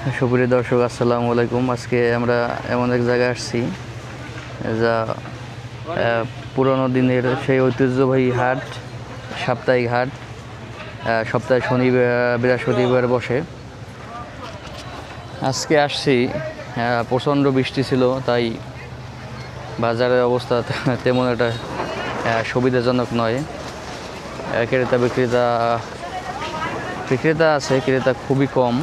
সুপ্রিয় দর্শক, আসসালামু আলাইকুম। আজকে আমরা এমন এক জায়গায় আসছি, যা পুরনো দিনের সেই ঐতিহ্যবাহী হাট, সাপ্তাহিক হাট সপ্তাহে শনি বৃহস্পতিবার বসে। আজকে আসছি প্রচণ্ড বৃষ্টি ছিল, তাই বাজারের অবস্থা তেমন একটা সুবিধাজনক নয়। ক্রেতা বিক্রেতা বিক্রেতা আছে, ক্রেতা খুবই কম।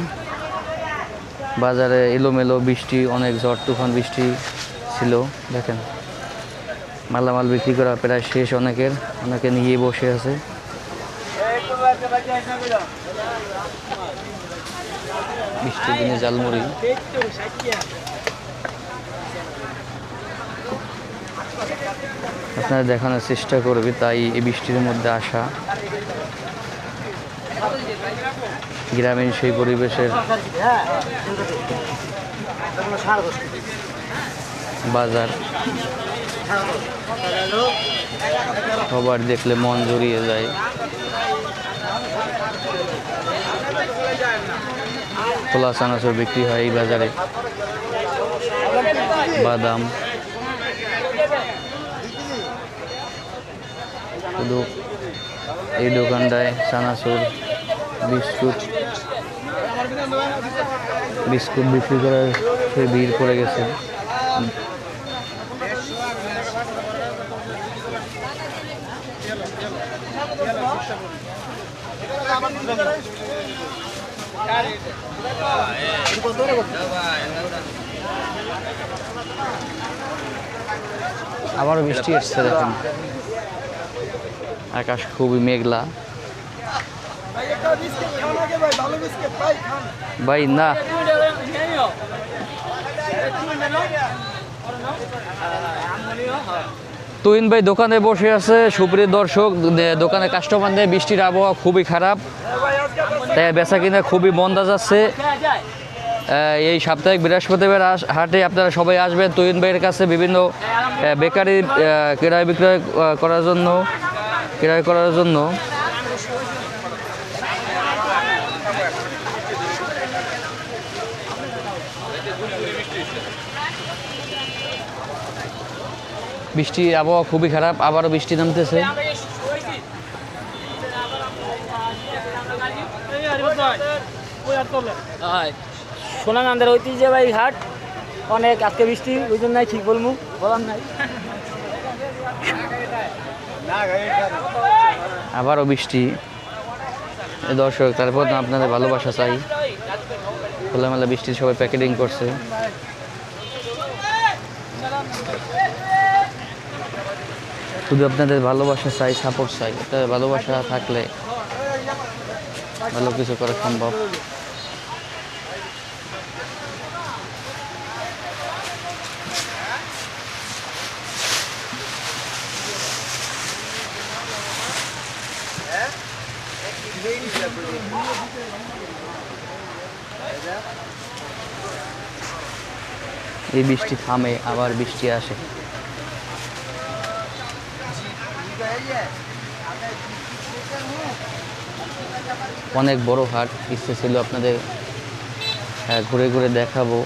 বাজারে এলোমেলো বৃষ্টি, অনেক ঝড় তুফান বৃষ্টি ছিল, দেখেন। মালামাল বিক্রি করা প্রায় শেষ অনেকের, অনেকে নিয়ে বসে আছে। বৃষ্টির দিনে জালমুড়ি আপনারা দেখানোর চেষ্টা করবে, তাই এই বৃষ্টির মধ্যে আসা। গ্রামীণ সেই পরিবেশের বাজার। সবার দেখলে মন জড়িয়ে যায়। খোলা চানাচুর বিক্রি হয় এই বাজারে। বাদাম। শুধু এই দোকানটায় চানাচুর। বিস্কুট বিস্কুট বিক্রি করার সে ভিড় পড়ে গেছে। আবারও বৃষ্টি এসছে দেখুন। আকাশ খুবই মেঘলা। ভাই না। তুহিন ভাই দোকানে বসে আছে, সুপ্রিয় দর্শক দোকানে কাস্টমার নেই, বৃষ্টির আবহাওয়া খুবই খারাপ। তাই বেচা কিনা খুবই মন্দা যাচ্ছে। এই সাপ্তাহিক বৃহস্পতিবার হাটে আপনারা সবাই আসবেন তুহিন ভাইয়ের কাছে বিভিন্ন বেকারি ক্রয় বিক্রয় করার জন্য, ক্রয় করার জন্য। বৃষ্টির আবহাওয়া খুবই খারাপ আবারও বৃষ্টি নামতেছে। সোনাগান্ধার ঐতিহ্যবাহী হাট অনেক আজকে বৃষ্টি ওই জন্য ঠিক বলব বলার নাই। আবারও বৃষ্টি। দর্শক তারপর আপনাদের ভালোবাসা চাই। খোলামেলা বৃষ্টি সবাই প্যাকেটিং করছে। শুধু আপনাদের ভালোবাসা চাই সাপোর্ট চাই আপনাদের ভালোবাসা থাকলে ভালো কিছু করা সম্ভব। এই বৃষ্টি থামে, আবার বৃষ্টি আসে। অনেক বড় হাট ইচ্ছে ছিল আপনাদের আহ, ঘুরে ঘুরে দেখাবো।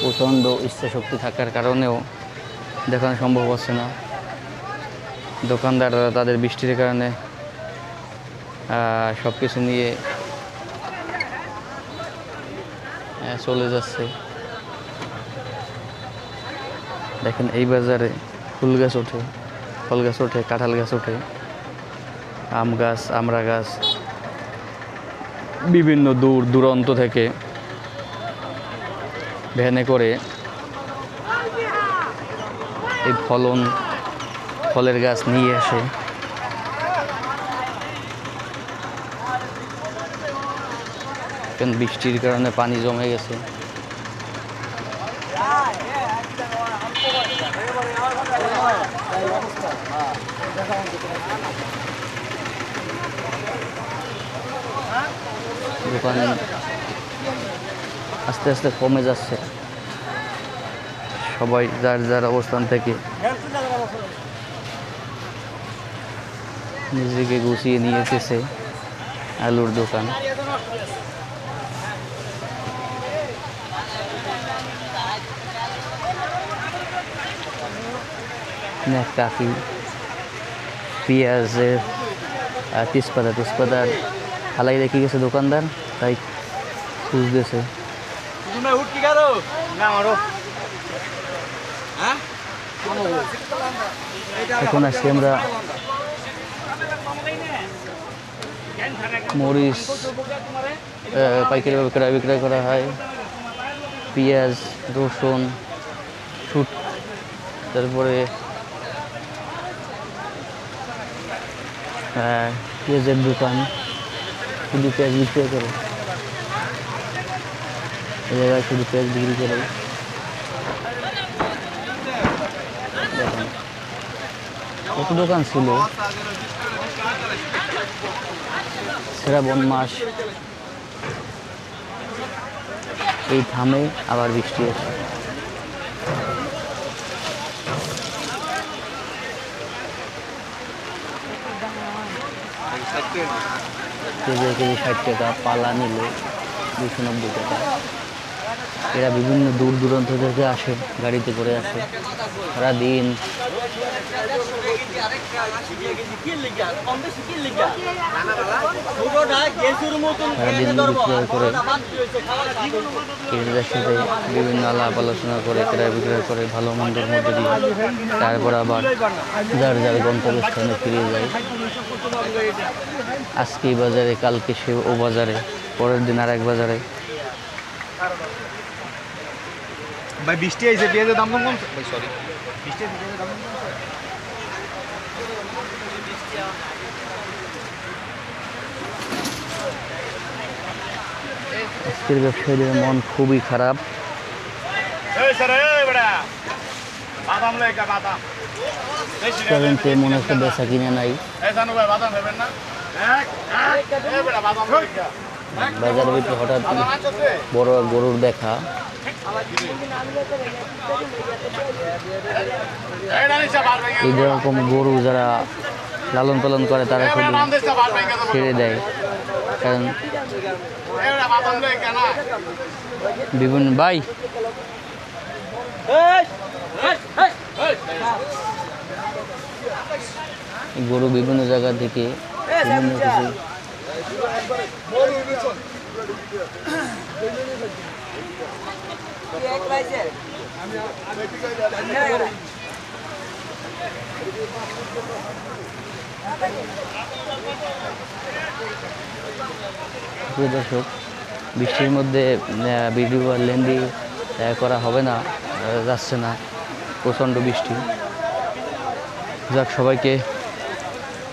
প্রচণ্ড ইচ্ছা শক্তি থাকার কারণেও দেখানো সম্ভব হচ্ছে না। দোকানদাররা তাদের বৃষ্টির কারণে সব কিছু নিয়ে চলে যাচ্ছে। দেখেন এই বাজারে ফুল গাছ ওঠে, ফল গাছ ওঠে, কাঁঠাল গাছ ওঠে, আম গাছ, আমড়া গাছ, বিভিন্ন দূর দূরান্ত থেকে ভ্যানে করে এই ফলন, ফলের গাছ নিয়ে আসে। কারণ বৃষ্টির কারণে পানি জমে গেছে। দোকান আস্তে আস্তে কমে যাচ্ছে। সবাই যার যার অবস্থান থেকে নিজেকে গুছিয়ে নিয়ে এসেছে আলুর দোকান। কাকি পেঁয়াজের আর তেজপাতা তেজপাতার হালাই রেখে গেছে দোকানদার তাই খুঁজতেছে। মারো। এখন আসছি আমরা মরিচ আহ, পাইকারি বিক্রয় বিক্রয় করা হয়। পেঁয়াজ রসুন শুট তারপরে পেঁয়াজের দোকান শুধু পেঁয়াজ বিক্রি করে। এই জায়গায় শুধু পেঁয়াজ বিক্রি করে। কত দোকান ছিল? শ্রাবণ মাস এই থামে আবার বৃষ্টি আসে কেজি কেজি ষাট টাকা পালা নিল দুশো নব্বই টাকা। এরা বিভিন্ন দূর দূরান্ত থেকে আসে, গাড়িতে করে আসে। সারাদিন সারাদিন করে। ক্রেতাদের সাথে বিভিন্ন আলাপ আলোচনা করে ক্রয় বিক্রয় করে, ভালো মন্দের মধ্যে দিয়ে। তারপর আবার যার যার গন্তব্যস্থানে ফিরে যায়। আজকে বাজারে, কালকে সে ও বাজারে, পরের দিন আর এক বাজারে। ভাই বৃষ্টি আইছে পেঁয়াজের দাম কম কম? ভাই সরি বৃষ্টি আইছে পেঁয়াজের দাম কম কম? আজকের ব্যবসায়ীদের মন খুবই খারাপ। এই স্যার এই বাদাম লই বাদাম। কারণ মনে হচ্ছে বেচা। কিনে নাই। এই জানো ভাই বাদাম না? বাজারের ভিতরে হঠাৎ বড় গরুর দেখা। এই যেরকম গরু যারা লালন পালন করে, তারা শুধু ছেড়ে দেয়। কারণ বিভিন্ন ভাই। গরু বিভিন্ন জায়গা থেকে বিভিন্ন কিছু প্রিয় দর্শক, বৃষ্টির মধ্যে ভিডিও আর লেন্দি করা হবে না যাচ্ছে না, প্রচণ্ড বৃষ্টি। যাক, সবাইকে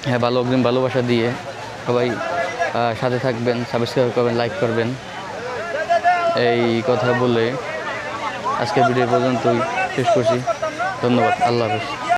হ্যাঁ ভালো, অগ্রিম ভালোবাসা দিয়ে সবাই সাথে থাকবেন সাবস্ক্রাইব করবেন লাইক করবেন। এই কথা বলে আজকের ভিডিও পর্যন্তই শেষ করছি। ধন্যবাদ। আল্লাহ হাফেজ।